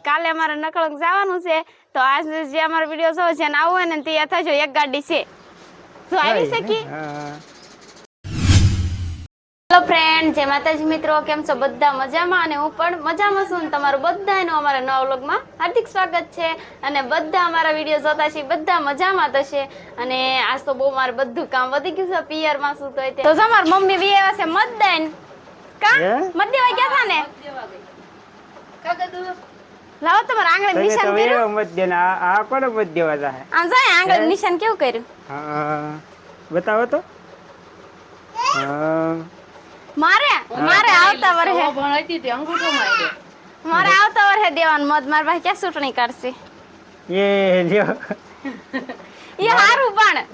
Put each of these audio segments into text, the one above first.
કાલે અમારે નકળંગ જવાનું છે તો આજ જે અમારો વીડિયો જોવો છે ને આવું હોય ને તે યથા જો એક ગાડી છે. તો આવી શકી? હેલો ફ્રેન્ડ જય માતાજી મિત્રો કેમ છો? બધા મજામાં? અને હું પણ મજામાં છું. તમારું બધાનું અમારા નવા વ્લોગમાં હાર્દિક સ્વાગત છે. અને બધા અમારા વીડિયો જોતા છે બધા મજામાં થશે અને આજ તો બહુ મારે બધું કામ વધી ગયું છે પિયરમાં શું તો તો જો મારી મમ્મી બી આવ્યા છે મતદાન કા? મત દેવા ગયા હતા ને? લાવો તમારે આંગણે નિશાન તો કર્યું. એવો મત દે આ આ કોને મત દેવા જાહે આમ જાય આંગણે નિશાન કેવું કર્યું? હા બતાવો તો. હા. મારે મારે આવતા વર્ષે ભણાતી હતી અંગૂઠો માર્યો મારે આવતા વર્ષે દેવાનું મત માર ભાઈ ક્યાં સુટણી કરશે? એ લ્યો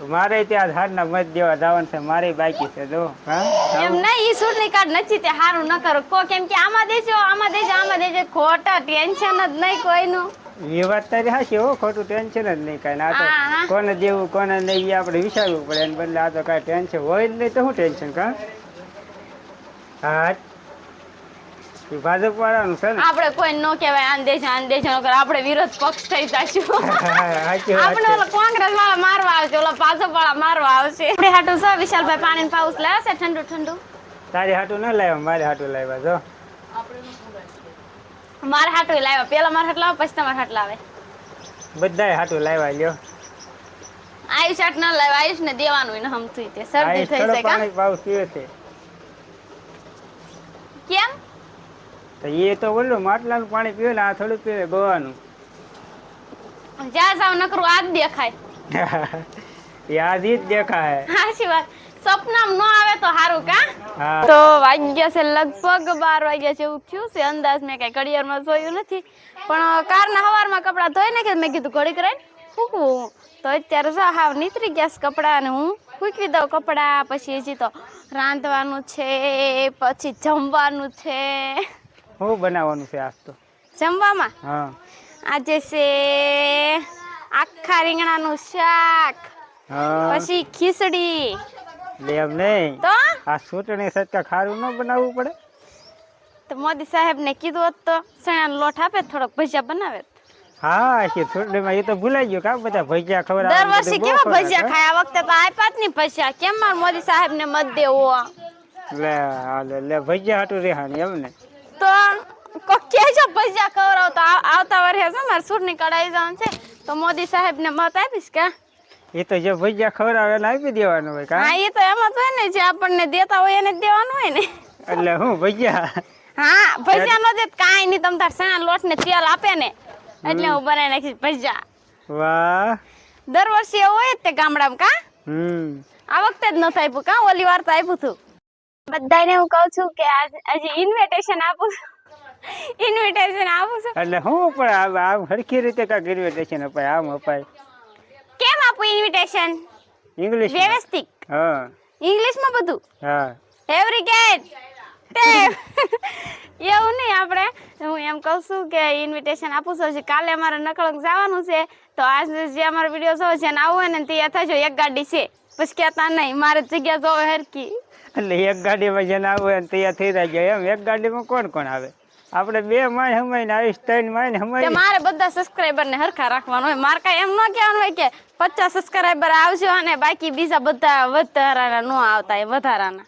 મારે ત્યાં હારના મત દેવા ધાવન છે મારે બાકી છે જો. હા? એમ નહીં ઈ સુરની કાર્ડ નથી તે હારું ન કરો. કો કેમ કે આમાં દેજો આમાં દેજો આમાં દેજો. ખોટા ટેન્શન જ નહીં કોઈનું. એ વાત તારી હાચી હો ખોટું ટેન્શન જ નહીં કાંઈ. ના. તો કોને દેવું કોને નહીં એ આપણે વિચારવું પડે. એને બદલે આ તો કાંઈ ટેન્શન હોય જ નહીં તો શું ટેન્શન કા? હા ભાજપ વાળાનું છે ને? આપણે કોઈ ન કહેવાય આન દેશ આન દેશ નો કરો આપણે વિરોધ પક્ષ થઈ જશું. આપણે ઓલા કોંગ્રેસ વાળા મારવા આવશે ઓલા ભાજપ વાળા મારવા આવશે. આપણે હાટુ છે વિશાલભાઈ પાણી પાઉસ લાવ્યા છે ઠંડુ ઠંડુ? તારી હાટુ ન લાવ્યા મારે હાટુ લાવ્યા જો મારે હાટુ લાવ્યા. પેલા મારે હાટ લાવે પછી તમારે હાટ લાવે. બધાય હાટુ લાવ્યા લ્યો. આયુષ હાટ ન લાવે આયુષ ને દેવાનું ને હમતું તે. શરદી થઈ થોડો કા? પાઉસ પીવે છે. કેમ? તો એ તો બોલું માટલાનું પાણી પીવે ને આ થોડું પીવે ગોવાનું જા જાવ નકરું આજ દેખાય. એ જ દેખાય. સાચી વાત. સપનામ ન આવે તો સારું કા? તો વાગ્યા છે લગભગ બાર વાગ્યા છે એવું થયું છે. અંદાજ મેં કઈ ઘડિયાળમાં જોયું નથી. પણ કારના હવારમાં કપડાં ધોઈ નાખ્યા મેં કીધું ઘડી કરાય ફૂકવું. તો અત્યારે જો હાવ નીતરી ગયા છે કપડાં અને હું ફૂકવી દઉં કપડાં. પછી હજી તો રાંધવાનું છે પછી જમવાનું છે. શું બનાવવાનું છે આજ તો. જમવામાં? હા. આજે છે આખા રીંગણાનું શાક પછી ખીચડી. લે એમ નહીં. તો? આ ચૂંટણી સટકા ખારું ન બનાવવું પડે? તો મોદી સાહેબ ને કીધું હોત તો ચણાનો લોટ આપે થોડોક ભજીયા બનાવે હા કે ચૂંટણીમાં એ તો ભૂલાઈ ગયો કા બધા ભજીયા ખબર દર વર્ષે કેવા ભજીયા ખાય આ વખતે તો આપ્યા જ નહીં ભજીયા. કેમ માર મોદી સાહેબ ને મત દેવો? લે હા, લે લે ભજીયા હાટું રેહાની એમ ને? તો કોકે જો પૈસા ખવડાવો તો આવતા વર્ષે છે મારે ચૂંટણી કઢાઈ જવાનું છે. તો મોદી સાહેબ ને મત આપીશ કે? એ તો જે ભજીયા ખવડાવે એને આપી દેવાનું હોય હા એ તો એમ જ હોય ને જે આપણને દેતા હોય એને જ દેવાનું હોય ને. એટલે હું ભજીયા હા ભજીયા નો દે કાઈ નહીં તમ તાર ચણા લોટ ને તેલ આપે ને એટલે હું બનાવી નાખીશ ભજીયા વાહ. દર વર્ષે એવું હોય જ તે ગામડામાં કા? હમ. આ વખતે જ નથી થાય કા ઓલી વાર તો આપ્યું હતું બધાને હું કહું છું કે આજ ઇન્વિટેશન આપું ઇન્વિટેશન આપું છું. એટલે હું પણ આમ આમ હરખી રીતે કાંઈક ઇન્વિટેશન અપાય આમ અપાય. કેમ આપું ઇન્વિટેશન ઇંગ્લિશ વ્યવસ્થિત. હા. ઇંગ્લિશમાં બધું? હા. એવરી ગેટ એવું નહીં આપણે. હું એમ કહું છું કે ઇન્વિટેશન આપું છું. કાલે અમારે નકળંગ જવાનું છે. તો આજ જે અમારો વીડિયો જોવો છે ને આવું હોય ને તૈયાર થજો. એક ગાડી છે. પછી કેતા નહીં મારે જગ્યા જોવે હરકી એટલે એક ગાડીમાં જેને આવવું હોય તૈયાર થઈ જાય એમ એક ગાડીમાં કોણ કોણ આવે? આપણે બે માય હમાઈને આવીશ ત્રણ ને હમાઈ. મારે બધા સબસ્ક્રાઈબર ને હરખા રાખવાનું હોય. મારે કઈ એમ ન કહેવાનું હોય કે પચાસ સબસ્ક્રાઈબર આવજો અને બાકી બીજા બધા વધારાના ન આવતા એ વધારાના.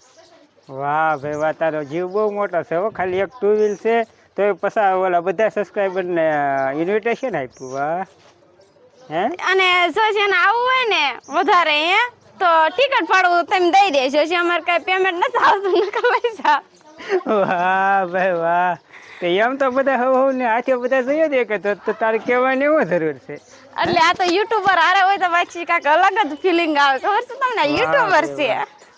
વાહ ભાઈ વાહ તારો જીવ બહુ મોટો છે હો. ખાલી એક ટુ વ્હીલ છે તો એ પસા ઓલા બધા સબસ્ક્રાઈબર ને ઇન્વિટેશન આપ્યું વાહ. હે? અને જો જેને આવવું હોય ને વધારે હે? તો ટિકિટ ભાડું તમે દઈ દેજો છે. અમારે કાંઈ પેમેન્ટ નથી આવતું નકર પૈસા વાહ ભાઈ વાહ. તે એમ તો બધા હવ હવ ને હાથે બધા જોઈએ દે કે તો તારે કહેવાની એવું જરૂર છે? એટલે આ તો યુટ્યુબર હારે હોય તો પછી કાંઈક અલગ જ ફિલિંગ આવે. ખબર છે તમને? યુટ્યુબર છે.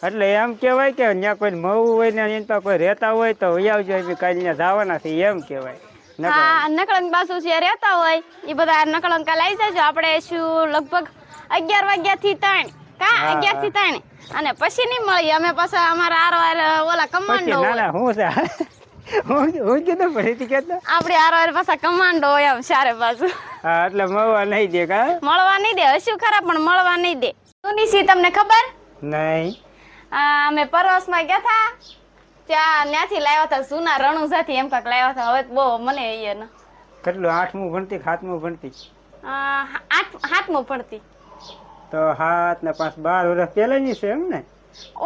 એટલે એમ કહેવાય કે ત્યાં કોઈ મવું હોય ને એની પાસે કોઈ રહેતા હોય તો વહી આવજો કાલે જવાના છે એમ કહેવાય. હા નકળંગ બાજુ જે રહેતા હોય એ બધા નકળંગ કાલ આવી જજો. આપણે શું લગભગ અગિયાર વાગ્યા થી ત્રણ કા અગિયારથી ત્રણ. અને પછી નહીં મળી અમે પાછા અમારા આરવાર ઓલા કમાન્ડો ના ના હું છે? હું કીધું ફરીથી કહેતો. આપણે આરવાર પાછા કમાન્ડો હોય આમ સારે પાછું હા એટલે મળવા નહીં દે કા? મળવા નહીં દે હશું ખરા પણ મળવા નહીં દે. સુનીસી તમને ખબર? નહીં. અમે પરવાસમાં ગયા હતા ત્યાં ત્યાંથી લાવ્યા હતા જૂના રણુજાથી એમ કાંક લાવ્યા હતા હવે બહુ મને એ ન. કેટલું આઠમું ભણતી સાતમું ભણતી? આઠ સાતમું પડતી તો હાથ ને પાંચ બાર વર્ષ પહેલાની છે એમ ને?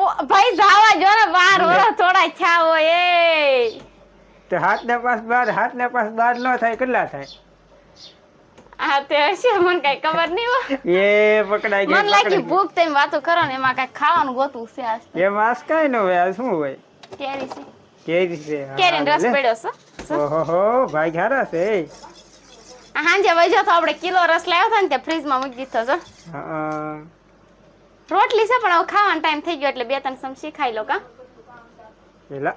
ઓ ભાઈ જાવા જો ને બાર વર્ષ થોડા છા હોય એ. તો હાથ ને પાંચ બાર હાથ ને પાંચ બાર ન થાય કેટલા થાય? આ તે હશે મને કઈ ખબર નહીં એ પકડાઈ મને લાગી ભૂખ તેમ વાતો કરો ને એમાં કઈ ખાવાનું ગોતું છે આજ તો. એ માસ કાંઈ ન હોય શું હોય? કેરી છે. કેરી છે કેરી રસ પડ્યો છે ઓહો ભાઈ સારા છે હાંજે વજો તો આપણે કિલો રસ લાવ્યો હતો ને તે ફ્રીજમાં મૂકી દીધો છો રોટલી છે પણ હવે ખાવાનો ટાઈમ થઈ ગયો એટલે બે ત્રણ સમસી ખાઈ લો કા? પેલા?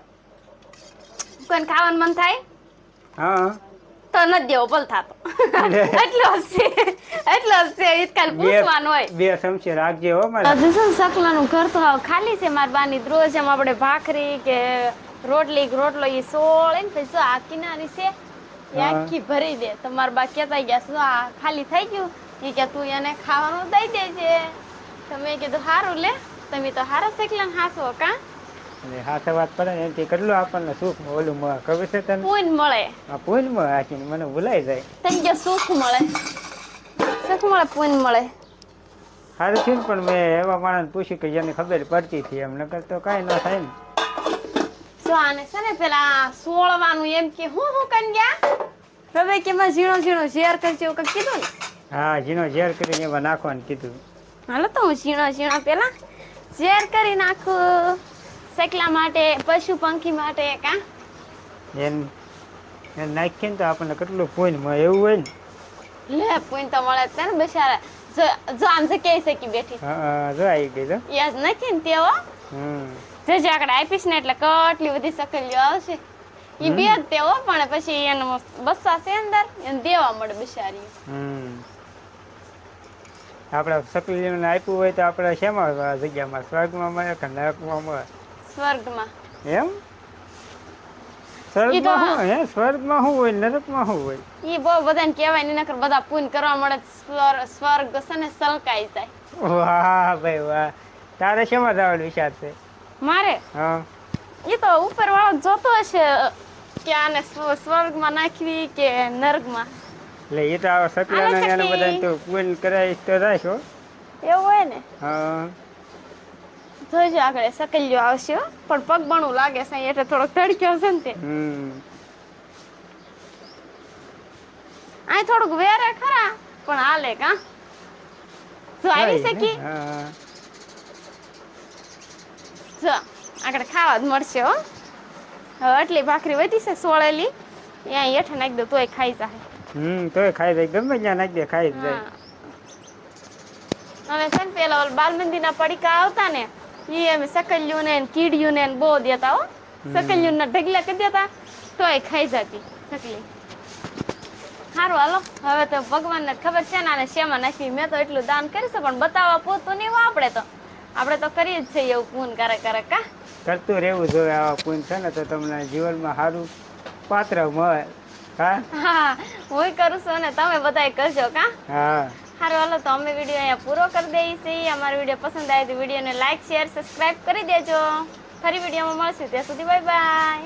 કોઈને ખાવાનું મન થાય? હા. તો નથી દેવો બોલ થાતો. એટલો છે એટલો છે ઈ બે પૂછવાનું હોય. બે ચમચી રાખજે હો મારે. હજુ શું સકલાનું ઘર તો ખાલી છે મારી બાની રોજ એમ આપણે ભાખરી કે રોટલી રોટલો એ સોળે ને પછી આ કિનારી છે. આખી ભરી દે. તો મારા બા કેતા ગયા શું આ ખાલી થઈ ગયું. એ કે તું એને ખાવાનું દઈ દેજે. તમે કીધું સારું લે. તમે તો હારા શેકલા હાસો કા? અને હાથે વાત પડે ને એનાથી કેટલું આપણને સુખ ઓલું મળે. ખબર છે તને? પૂન મળે. આ પૂન મળે આખી મને ભૂલાઈ જાય. તને કે સુખ મળે? સુખ મળે પૂન મળે. સારું થયું પણ મેં એવા માણસ પૂછ્યું કે જેને ખબર પડતી હતી એમ. નકર તો કાંઈ ન થાય ને. જો આને છે ને પેલા સોળવાનું એમ કે હું હું કન ગયા? હવે કે માં ઝીણો ઝીણો ઝેર કરજો એવું કંઈક કીધું ને? હા ઝીણો ઝેર કરીને એમાં નાખવાનું કીધું. હાલો તો હું ઝીણો ઝીણો પેલા ઝેર કરી નાખું. સકલા માટે પશુ પંખી માટે કા એમ એમ નાખીએ તો આપણને કેટલું પૂન મળે એવું હોય ને? લે પૂન તો મળે છે ને બિચારા. જો જો આમ છે કહી શકી બેઠી. હા જો આવી ગઈ તો યાદ નથી ને તેઓ? હમ. જે જે આગળ આપીશ ને એટલે કેટલી બધી સકલીઓ આવશે. એ બે જ તેઓ પણ પછી એનો બસાશે અંદર એને દેવા મળે બિચારી. આપણે સકલીને આપ્યું હોય તો આપણે શેમાં જગ્યામાં? સ્વર્ગમાં મળે કે નરકમાં મળે? સ્વર્ગમાં. એમ? સ્વર્ગમાં શું હે? સ્વર્ગમાં શું હોય? નરકમાં શું હોય? બહુ બધાને કહેવાય ને નકર બધા પૂન કરવા મળે સ્વર્ગ છે ને સલકાઈ જાય. વાહ ભાઈ વાહ. તારે શેમાં જવાનો વિચાર છે? મારે? હા. એ તો ઉપર વાળો જોતો હશે કે આને સ્વર્ગ સ્વર્ગમાં નાખવી કે નર્ગમાં. એટલે એ તો આ સકલાને એને બધાને તો પૂન કરાય તો રાખ્યો એવું હોય ને? હા. જોજો આગળ સકલ્યો આવશે પણ પગ બણું લાગે છે એટલે થોડોક તડક્યો છે ને તે. અહીં થોડુંક વેરે ખરા પણ હાલે કા? જો આવી શકી? હા. જો આગળ ખાવા જ મળશે હો. હવે આટલી ભાખરી વધી છે સોળેલી ત્યાં હેઠે નાખી દો તોય ખાઈ જાય હમ તોય ખાઈ જાય ગમે ત્યાં નાખી દે ખાઈ જાય. અમે છે ને પેલા બાલ મંદિરના પડીકા આવતા ને એ અમે સકલ્યું ને કીડિયું ને બહુ દેતા હો. સકલ્યું ના ઢગલા કરી દેતા તોય ખાઈ જતી સકલી સારું હાલો. હવે તો ભગવાનને ખબર છે ને આને શેમાં નાખી મેં તો એટલું દાન કરીશું પણ બતાવવા પૂરતું નહીં આપણે તો. આપણે તો કરીએ જ છીએ એવું પૂન કારક કારક કા? કરતું રહેવું જોઈએ આવા પૂન છે ને તો તમને જીવનમાં સારું પાત્ર મળે હા? હા હું કરું છું ને તમે બધાય કરજો કા? હા. સારું હાલો તો અમે વીડિયો અહીંયા પૂરો કરી દઈએ છીએ. અમારો વીડિયો પસંદ આવે તો વિડીયોને લાઈક શેર સબસ્ક્રાઇબ કરી દેજો. ફરી વિડીયોમાં મળશું. ત્યાં સુધી બાય બાય